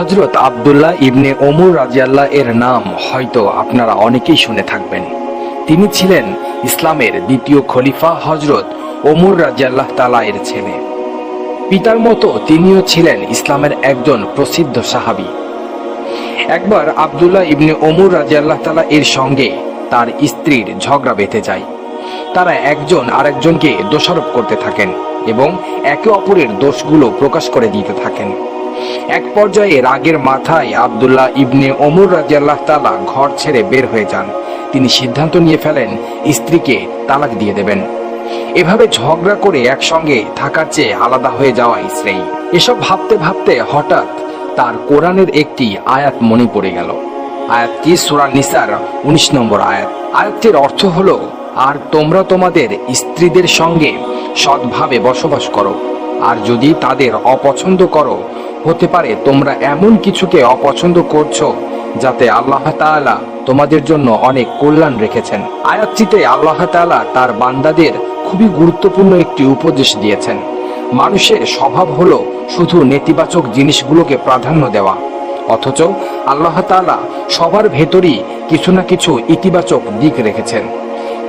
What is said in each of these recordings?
হজরত আবদুল্লাহ ইবনে ওমর রাজিয়াল্লাহ এর নাম হয়তো আপনারা অনেকেই শুনে থাকবেন। তিনি ছিলেন ইসলামের দ্বিতীয় খলিফা হজরত ওমর রাজিয়াল্লাহ তালা এর ছেলে। পিতার মতো তিনিও ছিলেন ইসলামের একজন প্রসিদ্ধ সাহাবী। একবার আবদুল্লাহ ইবনে ওমর রাজিয়াল্লাহ তালা এর সঙ্গে তার স্ত্রীর ঝগড়া বেঁধে যায়। তারা একজন আরেকজনকে দোষারোপ করতে থাকেন এবং একে অপরের দোষগুলো প্রকাশ করে দিতে থাকেন। এক পর্যায়ে রাগের মাথায় আবদুল্লাহ ইবনে ওমর রাজিয়াল্লাহ তালা ঘর ছেড়ে বের হয়ে যান। তিনি সিদ্ধান্ত নিয়ে ফেলেন, স্ত্রীকে তালাক দিয়ে দেবেন। এভাবে ঝগড়া করে একসঙ্গে থাকার চেয়ে আলাদা হয়ে যাওয়া স্ত্রী এসব ভাবতে ভাবতে হঠাৎ তার কোরআনের একটি আয়াত মনে পড়ে গেল। আয়াতটি সুরা নিসার উনিশ নম্বর আয়াত। আয়াতটির অর্থ হলো, আর তোমরা তোমাদের স্ত্রীদের সঙ্গে সৎভাবে বসবাস করো। আর যদি তাদের অপছন্দ করো হতে পারে তোমরা এমন কিছুকে অপছন্দ করছ যাতে আল্লাহ তাআলা তোমাদের জন্য অনেক কল্যাণ রেখেছেন। আয়াতটিতে আল্লাহ তাআলা তার বান্দাদের খুবই গুরুত্বপূর্ণ একটি উপদেশ দিয়েছেন। মানুষের স্বভাব হলো শুধু নেতিবাচক জিনিসগুলোকে প্রাধান্য দেওয়া। অথচ আল্লাহ তাআলা সবার ভেতরই কিছু না কিছু ইতিবাচক দিক রেখেছেন।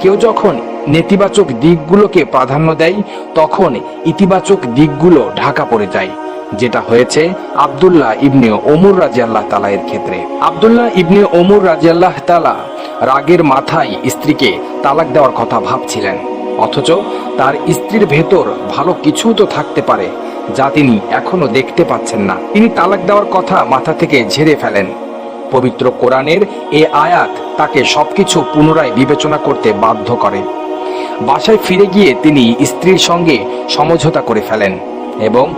কেউ যখন নেতিবাচক দিকগুলোকে প্রাধান্য দেয়, তখন ইতিবাচক দিকগুলো ঢাকা পড়ে যায়। যেটা হয়েছে আবদুল্লাহ ইবনে ওমর রাজিয়াল্লাহ তালা এর ক্ষেত্রে। আবদুল্লাহ ইবনে ওমর রাজিয়াল্লাহ তালা রাগের মাথায় স্ত্রীকে তালাক দেওয়ার কথা ভাবছিলেন। অথচ তার স্ত্রীর ভেতর ভালো কিছু তো থাকতে পারে, যা তিনি এখনও দেখতে পাচ্ছেন না। তিনি তালাক দেওয়ার কথা মাথা থেকে ঝেড়ে ফেলেন। পবিত্র কোরআনের এ আয়াত তাকে সবকিছু পুনরায় বিবেচনা করতে বাধ্য করে। বাসায় ফিরে গিয়ে তিনি স্ত্রীর সঙ্গে সমঝোতা করে ফেলেন এবং